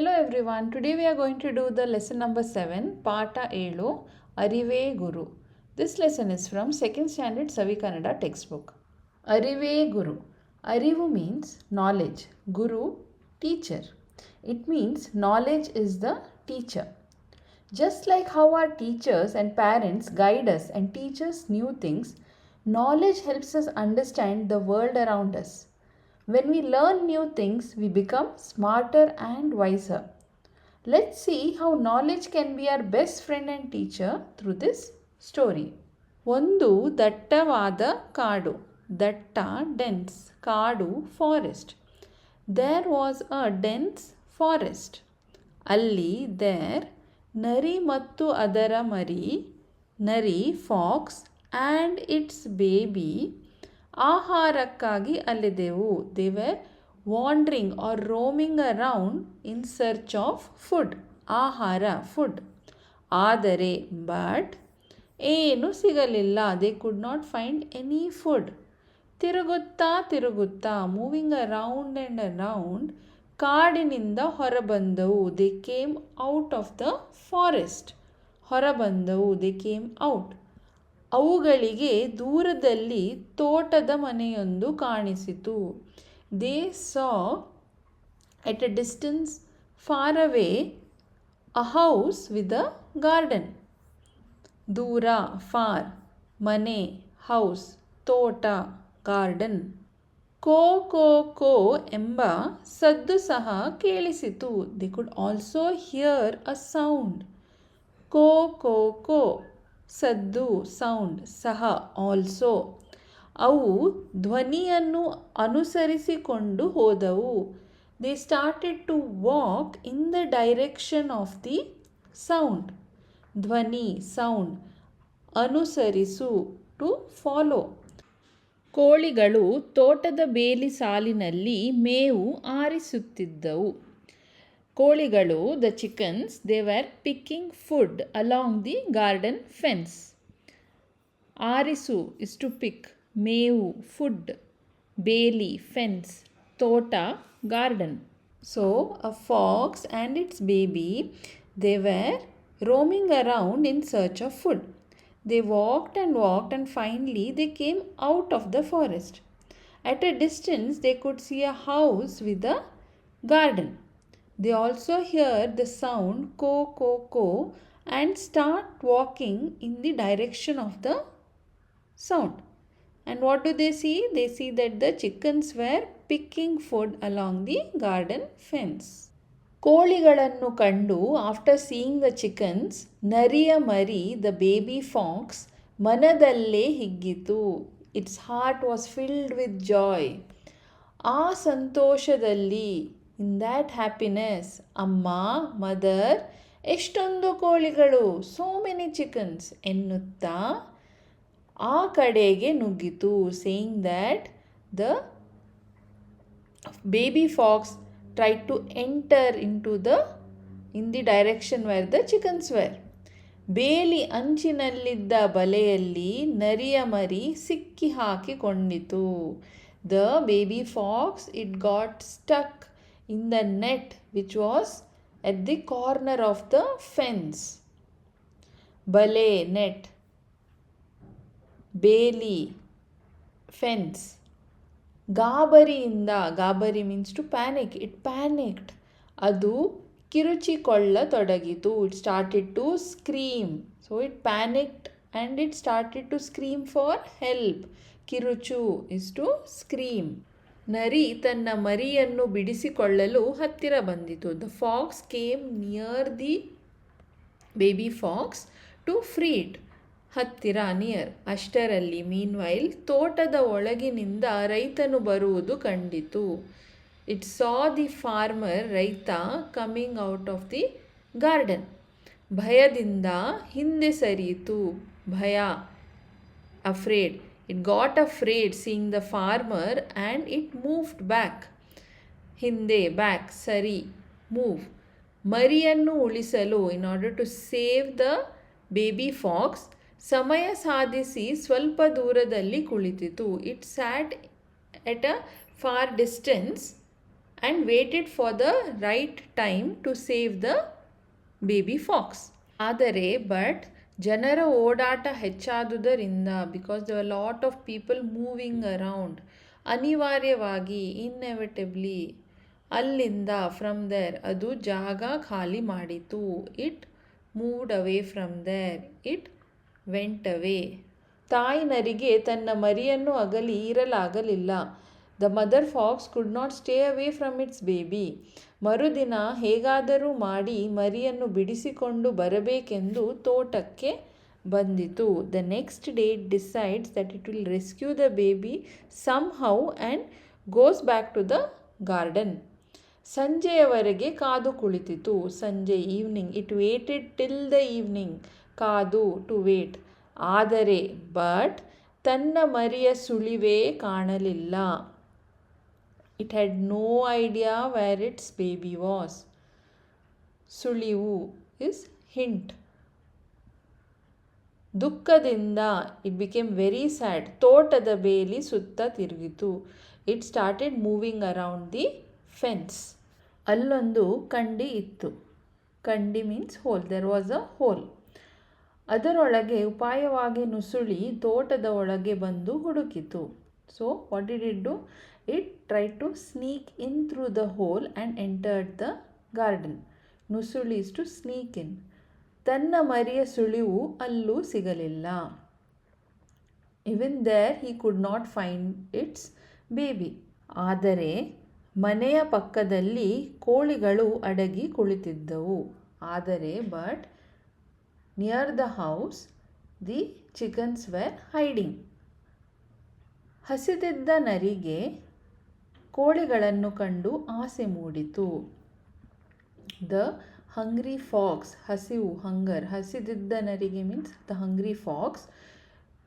Hello everyone, today we are going to do the lesson number 7, Pata Elu, Arive Guru. This lesson is from 2nd standard Savi Kannada textbook. Arive Guru. Arivu means knowledge, Guru, teacher. It means knowledge is the teacher. Just like how our teachers and parents guide us and teach us new things, knowledge helps us understand the world around us. When we learn new things, we become smarter and wiser. Let's see how knowledge can be our best friend and teacher through this story. ಒಂದು ದಟ್ಟವಾದ ಕಾಡು ದಟ್ಟ dense ಕಾಡು forest there was a dense forest ಅಲ್ಲಿ there ನರಿ ಮತ್ತು ಅದರ ಮರಿ ನರಿ ಫಾಕ್ಸ್ ಆ್ಯಂಡ್ ಇಟ್ಸ್ ಬೇಬಿ ಆಹಾರಕ್ಕಾಗಿ ಅಲ್ಲಿದ್ದೆವು. They were wandering or roaming around in search of food ಆಹಾರ ಫುಡ್ ಆದರೆ ಬಟ್ ಏನು ಸಿಗಲಿಲ್ಲ. They could not find any food ತಿರುಗುತ್ತಾ ತಿರುಗುತ್ತಾ ಮೂವಿಂಗ್ ಅರೌಂಡ್ ಆ್ಯಂಡ್ ಅರೌಂಡ್ ಕಾಡಿನಿಂದ ಹೊರಬಂದವು. They came out of the forest ಹೊರಬಂದವು. They came out ಅವುಗಳಿಗೆ ದೂರದಲ್ಲಿ ತೋಟದ ಮನೆಯೊಂದು ಕಾಣಿಸಿತು. They saw at a distance far away a house with a garden. ದೂರ, far, ಮನೆ, house, ತೋಟ, ಗಾರ್ಡನ್. ಕೋ ಕೋ ಕೋ ಎಂಬ ಸದ್ದು ಸಹ ಕೇಳಿಸಿತು. They could also hear a sound. ಕೋ ಕೋ ಕೋ ಸದ್ದು, ಸೌಂಡ್, ಸಹ, ಆಲ್ಸೋ ಅವು ಧ್ವನಿಯನ್ನು ಅನುಸರಿಸಿಕೊಂಡು ಹೋದವು. They started to walk in the direction of the sound ಧ್ವನಿ, ಸೌಂಡ್ ಅನುಸರಿಸು ಟು ಫಾಲೋ ಕೋಳಿಗಳು ತೋಟದ ಬೇಲಿ ಸಾಲಿನಲ್ಲಿ ಮೇವು ಆರಿಸುತ್ತಿದ್ದವು. ಕೋಳಿಗಳು the chickens they were picking food along the garden fence ಆರಿಸು is to pick ಮೇವು ಫುಡ್ ಬೇಲಿ ಫೆನ್ಸ್ ತೋಟ garden so a fox and its baby they were roaming around in search of food. They walked and walked, and finally they came out of the forest. At a distance, they could see a house with a garden. They also heard the sound ko ko ko and start walking in the direction of the sound. And what do they see? They see that the chickens were picking food along the garden fence. ಕೋಳಿಗಳನ್ನು ಕಂಡು after seeing the chickens ನರಿಯ ಮರಿ the baby fox ಮನದಲ್ಲೇ ಹಿಗ್ಗಿತು its heart was filled with joy ಆ ಸಂತೋಷದಲ್ಲಿ in that happiness ಅಮ್ಮ mother ಎಷ್ಟೊಂದು ಕೋಳಿಗಳು ಸೋ ಮೆನಿ ಚಿಕನ್ಸ್ ಎನ್ನುತ್ತಾ ಆ ಕಡೆಗೆ ನುಗ್ಗಿತು saying that the baby fox try to enter in to the in the direction where the chickens were ಬೇಲಿ ಅಂಚಿನಲ್ಲಿದ್ದ ಬಲೆಯಲ್ಲಿ ನರಿಯ ಮರಿ ಸಿಕ್ಕಿ ಹಾಕಿಕೊಂಡಿತು the baby fox it got stuck in the net which was at the corner of the fence ಬಲೆ net ಬೇಲಿ fence ಗಾಬರಿಯಿಂದ ಗಾಬರಿ means to panic it panicked ಅದು ಕಿರುಚಿಕೊಳ್ಳತೊಡಗಿತು it started to scream so it panicked and it started to scream for help ಕಿರುಚು is to scream ನರಿ ತನ್ನ ಮರಿಯನ್ನು ಬಿಡಿಸಿಕೊಳ್ಳಲು ಹತ್ತಿರ ಬಂದಿತು. The fox came near the baby fox to free it ಹತ್ತಿರ near ಅಷ್ಟರಲ್ಲಿ meanwhile ತೋಟದ ಒಳಗಿನಿಂದ ರೈತನು ಬರುವುದು ಕಂಡಿತು. ಇಟ್ ಸಾ ದಿ ಫಾರ್ಮರ್ ರೈತ coming out of the garden ಭಯದಿಂದ ಹಿಂದೆ ಸರಿಯಿತು. ಭಯ afraid it got afraid seeing the farmer and it moved back ಹಿಂದೆ ಬ್ಯಾಕ್ ಸರಿ ಮೂವ್ ಮರಿಯನ್ನು ಉಳಿಸಲು in order to save the baby fox ಸಮಯ ಸಾಧಿಸಿ ಸ್ವಲ್ಪ ದೂರದಲ್ಲಿ ಕುಳಿತಿತು. It sat at a far distance and waited for the right time to save the baby fox ಆದರೆ but ಜನರ ಓಡಾಟ ಹೆಚ್ಚಾದುದರಿಂದ because the lot of people moving around ಅನಿವಾರ್ಯವಾಗಿ inevitably ಅಲ್ಲಿಂದ from there ಅದು ಜಾಗ ಖಾಲಿ ಮಾಡಿತು. It moved away from there it went away ತಾಯಿ ನರಿಗೆ ತನ್ನ ಮರಿಯನ್ನು ಅಗಲಿ, ಇರಲಾಗಲಿಲ್ಲ. The mother fox could not stay away from its baby ಮರುದಿನ ಹೇಗಾದರೂ ಮಾಡಿ ಮರಿಯನ್ನು ಬಿಡಿಸಿಕೊಂಡು ಬರಬೇಕೆಂದು ತೋಟಕ್ಕೆ ಬಂದಿತು. The next day decides that it will rescue the baby somehow and goes back to the garden ಸಂಜೆಯವರೆಗೆ ಕಾದು ಕುಳಿತಿತು. ಸಂಜೆ evening it waited till the evening ಕಾದು ಟು ವೇಟ್ ಆದರೆ ಬಟ್ ತನ್ನ ಮರಿಯ ಸುಳಿವೇ ಕಾಣಲಿಲ್ಲ. It had no idea where its baby was ಸುಳಿವು ಇಸ್ ಹಿಂಟ್ ದುಃಖದಿಂದ ಇಟ್ ಬಿಕೇಮ್ ವೆರಿ ಸ್ಯಾಡ್ ತೋಟದ ಬೇಲಿ ಸುತ್ತ ತಿರುಗಿತು. It started moving around the fence ಅಲ್ಲೊಂದು ಕಂಡಿ ಇತ್ತು. ಕಂಡಿ means hole there was a hole ಅದರೊಳಗೆ ಉಪಾಯವಾಗಿ ನುಸುಳಿ ತೋಟದ ಒಳಗೆ ಬಂದು ಹುಡುಕಿತು. So what did it do it try to sneak in through the hole and entered the garden is to sneak in ತನ್ನ ಮರಿಯ ಸುಳಿವು ಅಲ್ಲೂ ಸಿಗಲಿಲ್ಲ. Even there he could not find its baby ಆದರೆ, ಮನೆಯ ಪಕ್ಕದಲ್ಲಿ ಕೋಳಿಗಳು ಅಡಗಿ ಕುಳಿತಿದ್ದವು. ಆದರೆ but near the house the chickens were hiding ಹಸಿದಿದ್ದ ನರಿಗೆ ಕೋಳಿಗಳನ್ನು ಕಂಡು ಆಸೆ ಮೂಡಿತು. ದ ಹಂಗ್ರಿ ಫಾಕ್ಸ್, ಹಸಿವು, ಹಂಗರ್. ಹಸಿದಿದ್ದ ನರಿಗೆ means the hungry fox.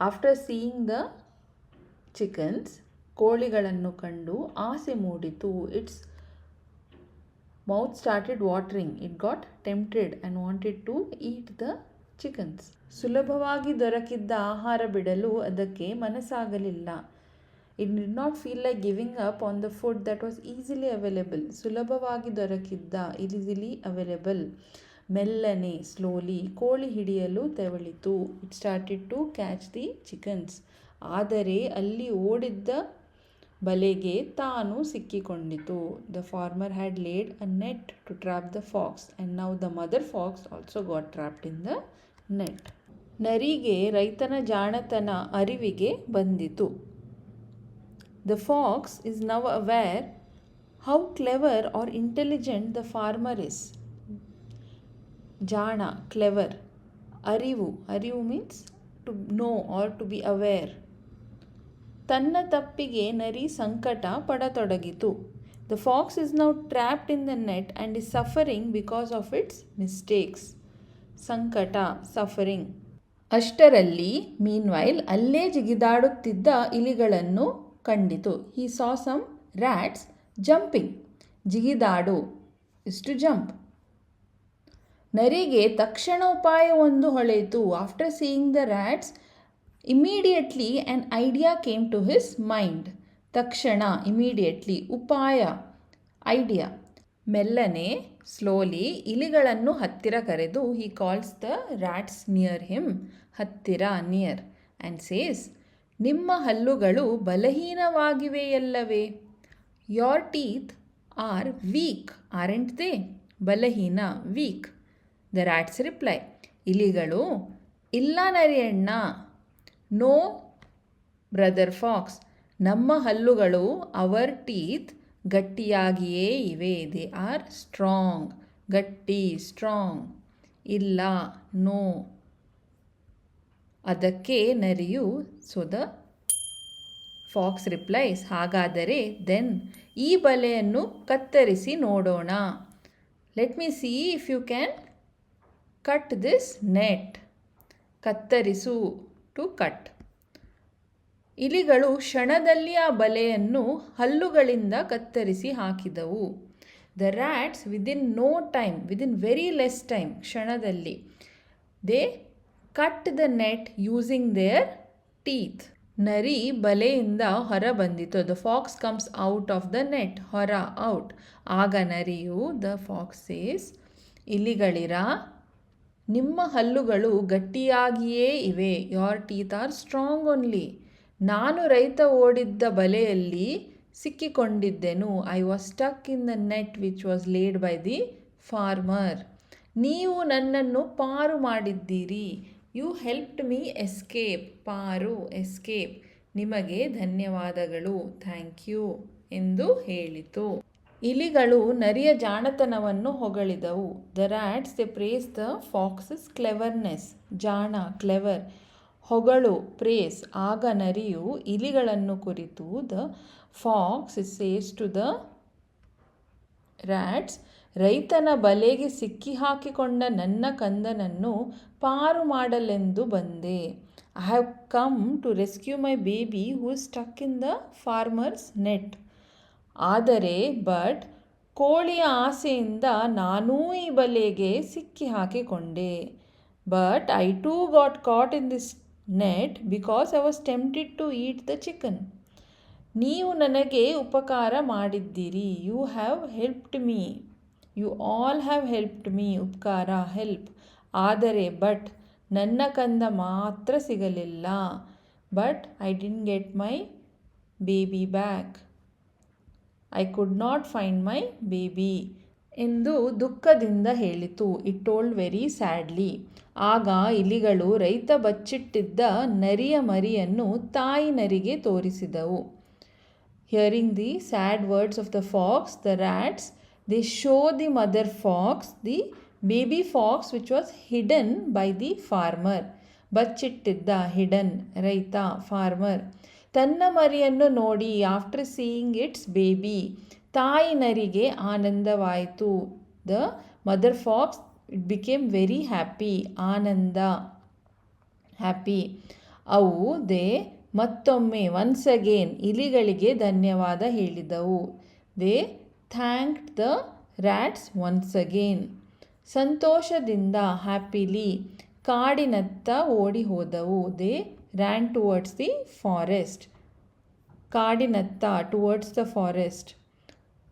After seeing the chickens, ಕೋಳಿಗಳನ್ನು ಕಂಡು ಆಸೆ ಮೂಡಿತು. Its mouth started watering. It got tempted and wanted to eat the chickens. ಸುಲಭವಾಗಿ ದೊರಕಿದ್ದ ಆಹಾರ ಬಿಡಲು ಅದಕ್ಕೆ ಮನಸ್ಸಾಗಲಿಲ್ಲ. It did not feel like giving up on the food that was easily available ಸುಲಭವಾಗಿ ದೊರಕಿದ್ದ ಈಸಿಲಿ ಅವೈಲೇಬಲ್ ಮೆಲ್ಲನೆ ಸ್ಲೋಲಿ ಕೋಳಿ ಹಿಡಿಯಲು ತೆವಳಿತು. It started to catch the chickens ಆದರೆ ಅಲ್ಲಿ ಓಡಿದ್ದ ಬಲೆಗೆ ತಾನು ಸಿಕ್ಕಿಕೊಂಡಿತು. The farmer had laid a net to trap the fox and now the mother fox also got trapped in the net ನರಿಗೆ, ರೈತನ ಜಾಣತನ ಅರಿವಿಗೆ ಬಂದಿತು. The fox is now aware how clever are intelligent the farmer is. ಜಾಣ clever ಅರಿವು ಅರಿವು means to know or to be aware ತನ್ನ ತಪ್ಪಿಗೆ ನರಿ ಸಂಕಟ ಪಡತೊಡಗಿತು the fox is now trapped in the net and is suffering because of its mistakes ಸಂಕಟ suffering ಅಷ್ಟರಲ್ಲಿ meanwhile ಅಲ್ಲೇ ಜಿಗಿದಾಡುತ್ತಿದ್ದ ಇಲಿಗಳನ್ನು ಕಂಡಿತು. He saw some rats jumping ಜಿಗಿದಾಡು. Is to jump. ನರಿಗೆ ತಕ್ಷಣ ಉಪಾಯವೊಂದು ಹೊಳೆಯಿತು. After seeing the rats immediately an idea came to his mind ತಕ್ಷಣ immediately ಉಪಾಯ ಐಡಿಯಾ ಮೆಲ್ಲನೆ ಸ್ಲೋಲಿ ಇಲಿಗಳನ್ನು ಹತ್ತಿರ ಕರೆದು he calls the rats near him ಹತ್ತಿರ ನಿಯರ್ ಆ್ಯಂಡ್ ಸೇಸ್ ನಿಮ್ಮ ಹಲ್ಲುಗಳು ಬಲಹೀನವಾಗಿವೆಯಲ್ಲವೇ? Your teeth are weak aren't they ಬಲಹೀನ weak the rats reply ಇಲಿಗಳು, ಇಲ್ಲ ನರಿಯಣ್ಣ. ನೋ ಬ್ರದರ್ ಫಾಕ್ಸ್ ನಮ್ಮ ಹಲ್ಲುಗಳು ಅವರ್ ಟೀತ್ ಗಟ್ಟಿಯಾಗಿಯೇ ಇವೆ. ದೇ ಆರ್ ಸ್ಟ್ರಾಂಗ್ ಗಟ್ಟಿ ಸ್ಟ್ರಾಂಗ್ ಇಲ್ಲ ನೋ ಅದಕ್ಕೆ ನರಿಯು ಸೊ ದ ಫಾಕ್ಸ್ ರಿಪ್ಲೈಸ್ ಹಾಗಾದರೆ ದೆನ್ ಈ ಬಲೆಯನ್ನು ಕತ್ತರಿಸಿ ನೋಡೋಣ. Let me see if you can cut this net ಕತ್ತರಿಸು to cut ಇಲಿಗಳು ಕ್ಷಣದಲ್ಲಿ ಆ ಬಲೆಯನ್ನು ಹಲ್ಲುಗಳಿಂದ ಕತ್ತರಿಸಿ ಹಾಕಿದವು. The rats within no time within very less time ಕ್ಷಣದಲ್ಲಿ they cut the net using their teeth ನರಿ ಬಲೆಯಿಂದ ಹೊರ ಬಂದಿತು the fox comes out of the net ಹೊರ ಔಟ್ ಆಗ ನರಿಯು ದ ಫಾಕ್ಸ್ ಸೇಸ್ ಇಲಿಗಳಿರ? ನಿಮ್ಮ ಹಲ್ಲುಗಳು ಗಟ್ಟಿಯಾಗಿಯೇ ಇವೆ. Your teeth are strong only ನಾನು ರೈತ ಓಡಿದ್ದ ಬಲೆಯಲ್ಲಿ ಸಿಕ್ಕಿಕೊಂಡಿದ್ದೆನು. I was stuck in the net which was laid by the farmer ನೀವು ನನ್ನನ್ನು ಪಾರು ಮಾಡಿದ್ದೀರಿ. ಯು ಹೆಲ್ಪ್ಡ್ ಮೀ ಎಸ್ಕೇಪ್ ಪಾರು ಎಸ್ಕೇಪ್ ನಿಮಗೆ ಧನ್ಯವಾದಗಳು. ಥ್ಯಾಂಕ್ ಯು ಎಂದು ಹೇಳಿತು. ಇಲಿಗಳು ನರಿಯ ಜಾಣತನವನ್ನು ಹೊಗಳಿದವು. The rats the praise the fox's cleverness ಜಾಣ ಕ್ಲೆವರ್ ಹೊಗಳು ಪ್ರೇಸ್ ಆಗ ನರಿಯು ಇಲಿಗಳನ್ನು ಕುರಿತು the fox says to the rats ರೈತನ ಬಲೆಗೆ ಸಿಕ್ಕಿ ಹಾಕಿಕೊಂಡ ನನ್ನ ಕಂದನನ್ನು ಪಾರು ಮಾಡಲೆಂದು ಬಂದೆ. I have come to rescue my baby who stuck in the farmer's net ಆದರೆ ಬಟ್ ಕೋಳಿಯ ಆಸೆಯಿಂದ ನಾನೂ ಈ ಬಲೆಗೆ ಸಿಕ್ಕಿ ಹಾಕಿಕೊಂಡೆ but I too got caught in this net because I was tempted to eat the chicken ನೀವು ನನಗೆ ಉಪಕಾರ ಮಾಡಿದ್ದೀರಿ. You have helped me you all have helped me ಉಪಕಾರ ಹೆಲ್ಪ್ ಆದರೆ ಬಟ್ ನನ್ನ ಕಂದ ಮಾತ್ರ ಸಿಗಲಿಲ್ಲ. But I didn't get my baby back I could not find my baby ಎಂದು ದುಃಖದಿಂದ ಹೇಳಿತು. ಇಟ್ ಟೋಲ್ಡ್ ವೆರಿ ಸ್ಯಾಡ್ಲಿ ಆಗ ಇಲಿಗಳು ರೈತ ಬಚ್ಚಿಟ್ಟಿದ್ದ ನರಿಯ ಮರಿಯನ್ನು ತಾಯಿ ನರಿಗೆ ತೋರಿಸಿದವು. Hearing the sad words of the fox the rats the show the mother fox the baby fox which was hidden by the farmer ಬಚ್ಚಿಟ್ಟಿದ್ದ ಹಿಡನ್, ರೈತ ಫಾರ್ಮರ್ ತನ್ನ ಮರಿಯನ್ನು ನೋಡಿ ಆಫ್ಟರ್ ಸೀಯಿಂಗ್ ಇಟ್ಸ್ ಬೇಬಿ ತಾಯಿ ನರಿಗೆ ಆನಂದವಾಯಿತು. The mother fox, it became very happy, Ananda, happy. ಅವು, they ಮತ್ತೊಮ್ಮೆ once again ಇಲಿಗಳಿಗೆ ಧನ್ಯವಾದ ಹೇಳಿದವು. They thanked the rats once again ಸಂತೋಷದಿಂದ ಹ್ಯಾಪಿಲಿ ಕಾಡಿನತ್ತ ಓಡಿ ಹೋದವು they ran towards the forest ಕಾಡಿನತ್ತ towards the forest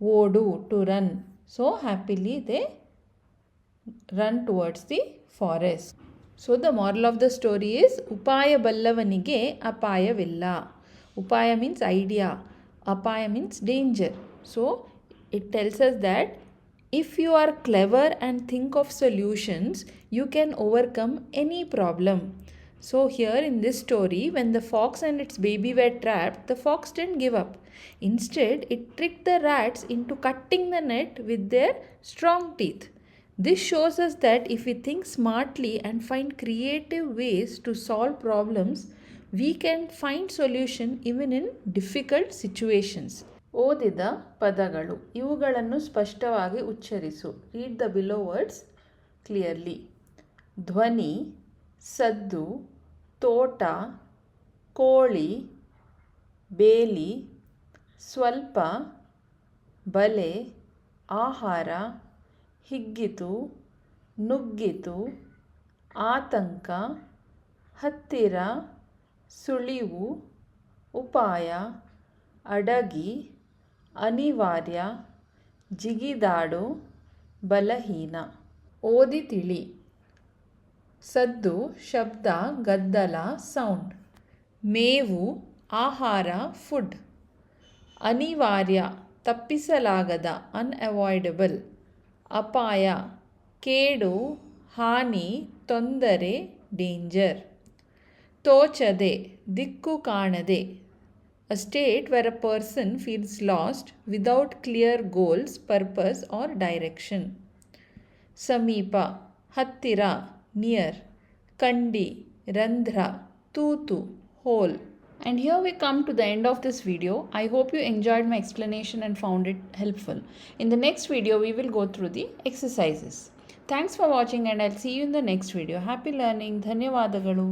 ಓಡು to run so happily they ran towards the forest so the moral of the story is ಉಪಾಯ ಬಲ್ಲವನಿಗೆ ಅಪಾಯವಿಲ್ಲ. ಉಪಾಯ means idea ಅಪಾಯ means danger so it tells us that if you are clever and think of solutions, you can overcome any problem. So, here in this story, when the fox and its baby were trapped, the fox didn't give up. Instead, it tricked the rats into cutting the net with their strong teeth. This shows us that if we think smartly and find creative ways to solve problems, we can find solution even in difficult situations. ಓದಿದ ಪದಗಳು. ಇವುಗಳನ್ನು ಸ್ಪಷ್ಟವಾಗಿ ಉಚ್ಚರಿಸು. Read the below words clearly ಧ್ವನಿ, ಸದ್ದು, ತೋಟ, ಕೋಳಿ, ಬೇಲಿ, ಸ್ವಲ್ಪ, ಬಲೆ, ಆಹಾರ, ಹಿಗ್ಗಿತು, ನುಗ್ಗಿತು, ಆತಂಕ, ಹತ್ತಿರ, ಸುಳಿವು, ಉಪಾಯ, ಅಡಗಿ ಅನಿವಾರ್ಯ, ಜಿಗಿದಾಡು, ಬಲಹೀನ. ಓದಿ ತಿಳಿ ಸದ್ದು, ಶಬ್ದ, ಗದ್ದಲ, ಸೌಂಡ್. ಮೇವು, ಆಹಾರ, ಫುಡ್. ಅನಿವಾರ್ಯ, ತಪ್ಪಿಸಲಾಗದ, ಅನ್ಅವಾಯ್ಡಬಲ್. ಅಪಾಯ, ಕೇಡು, ಹಾನಿ, ತೊಂದರೆ, ಡೇಂಜರ್. ತೋಚದೆ, ದಿಕ್ಕು ಕಾಣದೆ. a state where a person feels lost without clear goals, purpose, or direction. Samipa, Hattira, near, Kandi, Randhra, Tutu, hole. And here we come to the end of this video. I hope you enjoyed my explanation and found it helpful. In the next video, we will go through the exercises. Thanks for watching and I'll see you in the next video. Happy learning. ಧನ್ಯವಾದಗಳು